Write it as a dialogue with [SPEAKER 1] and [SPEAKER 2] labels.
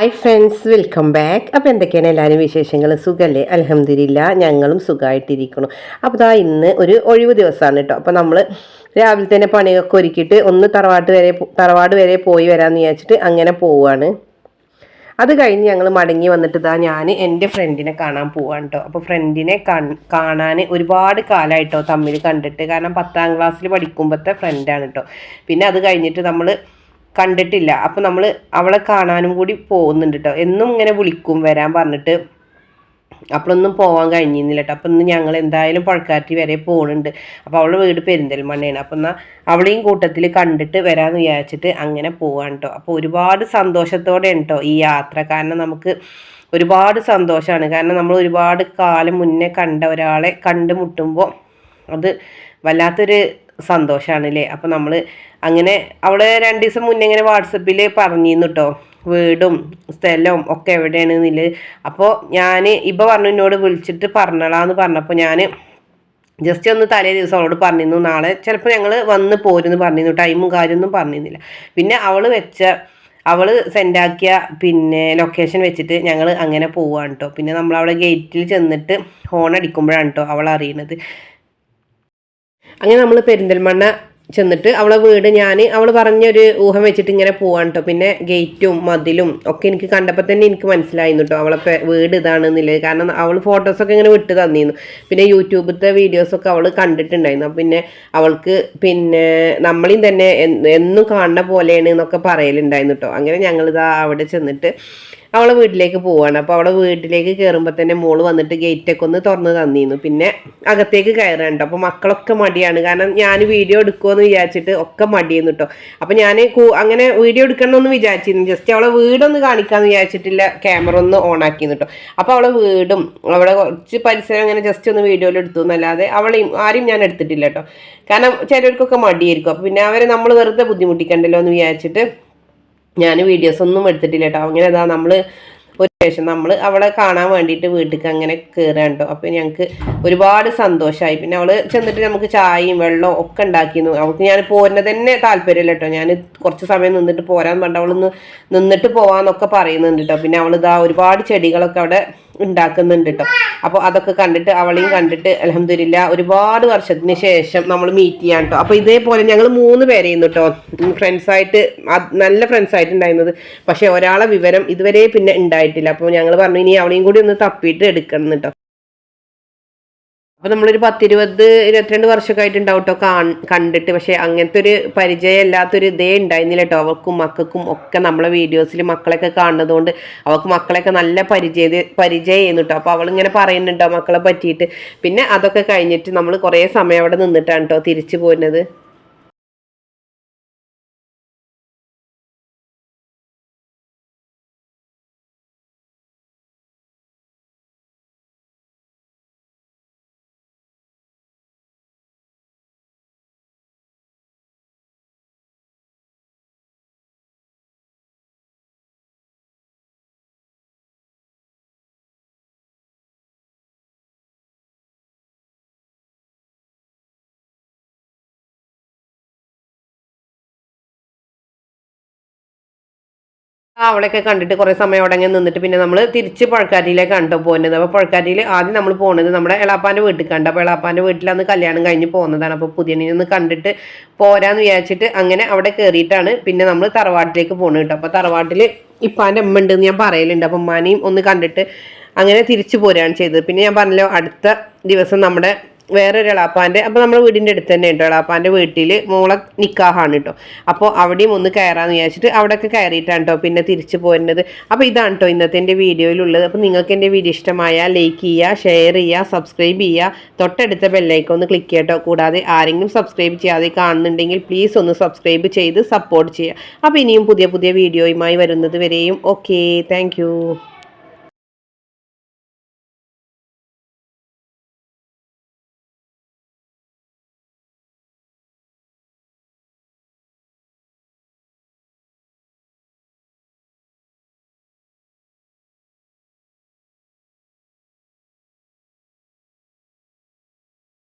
[SPEAKER 1] Hi friends welcome back അപ്പോൾ എന്തൊക്കെയാണ് എല്ലാവരും വിശേഷങ്ങൾ സുഖമല്ലേ അലഹമില്ല ഞങ്ങളും സുഖമായിട്ടിരിക്കണം അപ്പോൾ ദാ ഇന്ന് ഒരു ഒഴിവ് ദിവസമാണ് കേട്ടോ അപ്പോൾ നമ്മൾ രാവിലെ തന്നെ പണിയൊക്കെ ഒരുക്കിയിട്ട് ഒന്ന് തറവാട്ട് വരെ തറവാട് വരെ പോയി വരാമെന്ന് വിചാരിച്ചിട്ട് അങ്ങനെ പോവുകയാണ് അത് കഴിഞ്ഞ് ഞങ്ങൾ മടങ്ങി വന്നിട്ട് ഇതാ ഞാൻ എന്റെ ഫ്രണ്ടിനെ കാണാൻ പോവാണ് കേട്ടോ അപ്പോൾ ഫ്രണ്ടിനെ കാണാൻ ഒരുപാട് കാലമായിട്ടോ തമ്മിൽ കണ്ടിട്ട്. കാരണം പത്താം ക്ലാസ്സിൽ പഠിക്കുമ്പോഴത്തെ ഫ്രണ്ടാണ് കേട്ടോ പിന്നെ അത് കഴിഞ്ഞിട്ട് നമ്മൾ കണ്ടിട്ടില്ല. അപ്പോൾ നമ്മൾ അവളെ കാണാനും കൂടി പോകുന്നുണ്ട് കേട്ടോ എന്നും ഇങ്ങനെ വിളിക്കും വരാൻ പറഞ്ഞിട്ട്. അപ്പോഴൊന്നും പോകാൻ കഴിഞ്ഞിരുന്നില്ല കേട്ടോ അപ്പം ഇന്ന് ഞങ്ങൾ എന്തായാലും പുഴക്കാറ്റി വരെ പോകുന്നുണ്ട് അപ്പോൾ അവളുടെ വീട് പെരിന്തൽമണ്ണയാണ്. അപ്പം എന്നാൽ അവളെയും കൂട്ടത്തിൽ കണ്ടിട്ട് വരാമെന്ന് വിചാരിച്ചിട്ട് അങ്ങനെ പോവാണ് കേട്ടോ അപ്പോൾ ഒരുപാട് സന്തോഷത്തോടെ കേട്ടോ ഈ യാത്ര. കാരണം നമുക്ക് ഒരുപാട് സന്തോഷമാണ് കാരണം നമ്മൾ ഒരുപാട് കാലം മുന്നേ കണ്ട ഒരാളെ കണ്ടുമുട്ടുമ്പോൾ അത് വല്ലാത്തൊരു സന്തോഷമാണ് അല്ലേ അപ്പോൾ നമ്മൾ അങ്ങനെ അവൾ രണ്ട് ദിവസം മുന്നേ ഇങ്ങനെ വാട്സപ്പിൽ പറഞ്ഞിരുന്നു കേട്ടോ വീടും സ്ഥലവും ഒക്കെ എവിടെയാണ് നിൽ അപ്പോൾ ഞാൻ ഇപ്പോൾ പറഞ്ഞു എന്നോട് വിളിച്ചിട്ട് പറഞ്ഞളാന്ന് പറഞ്ഞപ്പോൾ ഞാൻ ജസ്റ്റ് ഒന്ന് തലേ ദിവസം അവളോട് പറഞ്ഞിരുന്നു. നാളെ ചിലപ്പോൾ ഞങ്ങൾ വന്ന് പോരുന്നു പറഞ്ഞിരുന്നു. ടൈമും കാര്യമൊന്നും പറഞ്ഞിരുന്നില്ല. പിന്നെ അവൾ വെച്ച അവൾ സെൻഡാക്കിയ പിന്നെ ലൊക്കേഷൻ വെച്ചിട്ട് ഞങ്ങൾ അങ്ങനെ പോവുകയാണ് കേട്ടോ പിന്നെ നമ്മളവിടെ ഗേറ്റിൽ ചെന്നിട്ട് ഹോൺ അടിക്കുമ്പോഴാണ് കേട്ടോ അവൾ അറിയുന്നത് അങ്ങനെ നമ്മൾ പെരിന്തൽമണ്ണ ചെന്നിട്ട് അവളെ വീട് ഞാൻ അവൾ പറഞ്ഞൊരു ഊഹം വെച്ചിട്ട് ഇങ്ങനെ പോവാൻ കേട്ടോ പിന്നെ ഗേറ്റും മതിലും ഒക്കെ എനിക്ക് കണ്ടപ്പോൾ തന്നെ എനിക്ക് മനസ്സിലായിരുന്നു കേട്ടോ അവളെ വീട് ഇതാണെന്നുള്ളത് കാരണം അവൾ ഫോട്ടോസൊക്കെ ഇങ്ങനെ വിട്ട് തന്നിരുന്നു. പിന്നെ യൂട്യൂബിലത്തെ വീഡിയോസൊക്കെ അവൾ കണ്ടിട്ടുണ്ടായിരുന്നു. പിന്നെ അവൾക്ക് പിന്നെ നമ്മളെയും തന്നെ എന്നും കാണുന്ന പോലെയാണ് എന്നൊക്കെ പറയലുണ്ടായിരുന്നു കേട്ടോ അങ്ങനെ ഞങ്ങളിതാ അവിടെ ചെന്നിട്ട് അവളെ വീട്ടിലേക്ക് പോവാണ്. അപ്പോൾ അവളെ വീട്ടിലേക്ക് കയറുമ്പോൾ തന്നെ മോൾ വന്നിട്ട് ഗേറ്റൊക്കെ ഒന്ന് തുറന്ന് തന്നിരുന്നു. പിന്നെ അകത്തേക്ക് കയറാനുണ്ട് അപ്പോൾ മക്കളൊക്കെ മടിയാണ്. കാരണം ഞാൻ വീഡിയോ എടുക്കുമെന്ന് വിചാരിച്ചിട്ട് ഒക്കെ മടിയെന്ന് കേട്ടോ അപ്പോൾ ഞാൻ അങ്ങനെ വീഡിയോ എടുക്കണമെന്ന് വിചാരിച്ചിരുന്നു. ജസ്റ്റ് അവളെ വീടൊന്ന് കാണിക്കാമെന്ന് വിചാരിച്ചിട്ടില്ല. ക്യാമറ ഒന്ന് ഓൺ ആക്കിയെന്ന് കേട്ടോ അപ്പോൾ അവളെ വീടും അവളെ കുറച്ച് പരിസരം അങ്ങനെ ജസ്റ്റ് ഒന്ന് വീഡിയോയിൽ എടുത്തു. എന്നല്ലാതെ അവളെയും ആരും ഞാൻ എടുത്തിട്ടില്ല കേട്ടോ കാരണം ചിലർക്കൊക്കെ മടിയായിരിക്കും. അപ്പോൾ പിന്നെ അവരെ നമ്മൾ വെറുതെ ബുദ്ധിമുട്ടിക്കണ്ടല്ലോ എന്ന് വിചാരിച്ചിട്ട് ഞാൻ വീഡിയോസ് ഒന്നും എടുത്തിട്ടില്ല കേട്ടോ അങ്ങനെ അതാ നമ്മൾ ഒരു ശേഷം നമ്മൾ അവളെ കാണാൻ വേണ്ടിയിട്ട് വീട്ടിലേക്ക് അങ്ങനെ കയറാണ്ടോ അപ്പോൾ ഞങ്ങൾക്ക് ഒരുപാട് സന്തോഷമായി പിന്നെ അവൾ ചെന്നിട്ട് നമുക്ക് ചായയും വെള്ളവും ഒക്കെ ഉണ്ടാക്കിയിരുന്നു അവൾക്ക് ഞാൻ പോരുന്നത് തന്നെ താല്പര്യമില്ല കേട്ടോ ഞാൻ കുറച്ച് സമയം നിന്നിട്ട് പോരാൻ പറഞ്ഞിട്ട് അവളൊന്ന് നിന്നിട്ട് പോവാന്നൊക്കെ പറയുന്നുണ്ട് കേട്ടോ പിന്നെ അവൾ ഇതാ ഒരുപാട് ചെടികളൊക്കെ അവിടെ ഉണ്ടാക്കുന്നുണ്ട് കേട്ടോ അപ്പോൾ അതൊക്കെ കണ്ടിട്ട് അവളെയും കണ്ടിട്ട് അലഹമില്ല ഒരുപാട് വർഷത്തിന് ശേഷം നമ്മൾ മീറ്റ് ചെയ്യാൻ കേട്ടോ അപ്പോൾ ഇതേപോലെ ഞങ്ങൾ മൂന്ന് പേരെയും കേട്ടോ ഫ്രണ്ട്സായിട്ട് നല്ല ഫ്രണ്ട്സായിട്ട് ഉണ്ടായിരുന്നത്. പക്ഷേ ഒരാളെ വിവരം ഇതുവരെ പിന്നെ ഉണ്ടായിട്ടില്ല. അപ്പോൾ ഞങ്ങൾ പറഞ്ഞു ഇനി അവളെയും കൂടി ഒന്ന് തപ്പിയിട്ട് എടുക്കണം കേട്ടോ അപ്പോൾ നമ്മളൊരു പത്തിരുപത് ഇരുപത്തിരണ്ട് വർഷമൊക്കെ ആയിട്ടുണ്ടാവും കേട്ടോ കണ്ടിട്ട്. പക്ഷേ അങ്ങനത്തെ ഒരു പരിചയം ഇല്ലാത്തൊരു ഇതേ ഉണ്ടായിരുന്നില്ല കേട്ടോ അവർക്കും മക്കൾക്കും ഒക്കെ നമ്മളെ വീഡിയോസിൽ മക്കളെയൊക്കെ കാണുന്നതുകൊണ്ട് അവൾക്ക് മക്കളെയൊക്കെ നല്ല പരിചയ പരിചയം ചെയ്യുന്നു കേട്ടോ അപ്പോൾ അവളിങ്ങനെ പറയുന്നുണ്ടോ മക്കളെ പറ്റിയിട്ട്. പിന്നെ അതൊക്കെ കഴിഞ്ഞിട്ട് നമ്മൾ കുറേ സമയം അവിടെ നിന്നിട്ടാണ് കേട്ടോ തിരിച്ചു പോരുന്നത്. അവളെയൊക്കെ കണ്ടിട്ട് കുറേ സമയം അവിടെ നിന്നിട്ട് പിന്നെ നമ്മൾ തിരിച്ച് പുഴക്കാരിയിലേക്ക് കണ്ടോ പോകുന്നത് അപ്പോൾ പുഴക്കാരിയിൽ ആദ്യം നമ്മൾ പോകുന്നത് നമ്മുടെ എളാപ്പാന്റെ വീട്ടിൽ കണ്ടു. അപ്പോൾ എളാപ്പാന്റെ വീട്ടിലന്ന് കല്യാണം കഴിഞ്ഞ് പോകുന്നതാണ് അപ്പോൾ പുതിയണിന്ന് കണ്ടിട്ട് പോരാന്ന് വിചാരിച്ചിട്ട് അങ്ങനെ അവിടെ കയറിയിട്ടാണ് പിന്നെ നമ്മൾ തറവാട്ടിലേക്ക് പോകുന്നത് കേട്ടോ. അപ്പോൾ തറവാട്ടിൽ ഇപ്പാന്റെ അമ്മ ഉണ്ടെന്ന് ഞാൻ പറയലുണ്ട്. അപ്പം ഉമ്മാനെയും ഒന്ന് കണ്ടിട്ട് അങ്ങനെ തിരിച്ചു പോരുകയാണ് ചെയ്തത്. പിന്നെ ഞാൻ പറഞ്ഞല്ലോ അടുത്ത ദിവസം നമ്മുടെ വേറൊരു എളാപ്പാന്റെ അപ്പോൾ നമ്മുടെ വീടിന്റെ അടുത്ത് തന്നെ ഉണ്ട്? എളാപ്പാന്റെ വീട്ടിൽ മോളെ നിക്കാഹാണ് കേട്ടോ അപ്പോൾ അവിടെയും ഒന്ന് കയറാമെന്ന് വിചാരിച്ചിട്ട് അവിടെയൊക്കെ കയറിയിട്ടാണ് കേട്ടോ പിന്നെ തിരിച്ചു പോരുന്നത്. അപ്പോൾ ഇതാണ് കേട്ടോ ഇന്നത്തെ എന്റെ വീഡിയോയിലുള്ളത്. അപ്പോൾ നിങ്ങൾക്ക് എന്റെ വീഡിയോ ഇഷ്ടമായ ലൈക്ക് ചെയ്യുക ഷെയർ ചെയ്യുക സബ്സ്ക്രൈബ് ചെയ്യുക തൊട്ടടുത്ത ബെല്ലൈക്കോ ഒന്ന് ക്ലിക്ക് ചെയ്യട്ടോ കൂടാതെ ആരെങ്കിലും സബ്സ്ക്രൈബ് ചെയ്യാതെ കാണുന്നുണ്ടെങ്കിൽ പ്ലീസ് ഒന്ന് സബ്സ്ക്രൈബ് ചെയ്ത് സപ്പോർട്ട് ചെയ്യുക അപ്പോൾ ഇനിയും പുതിയ പുതിയ വീഡിയോയുമായി വരുന്നത് വരെയും. Okay thank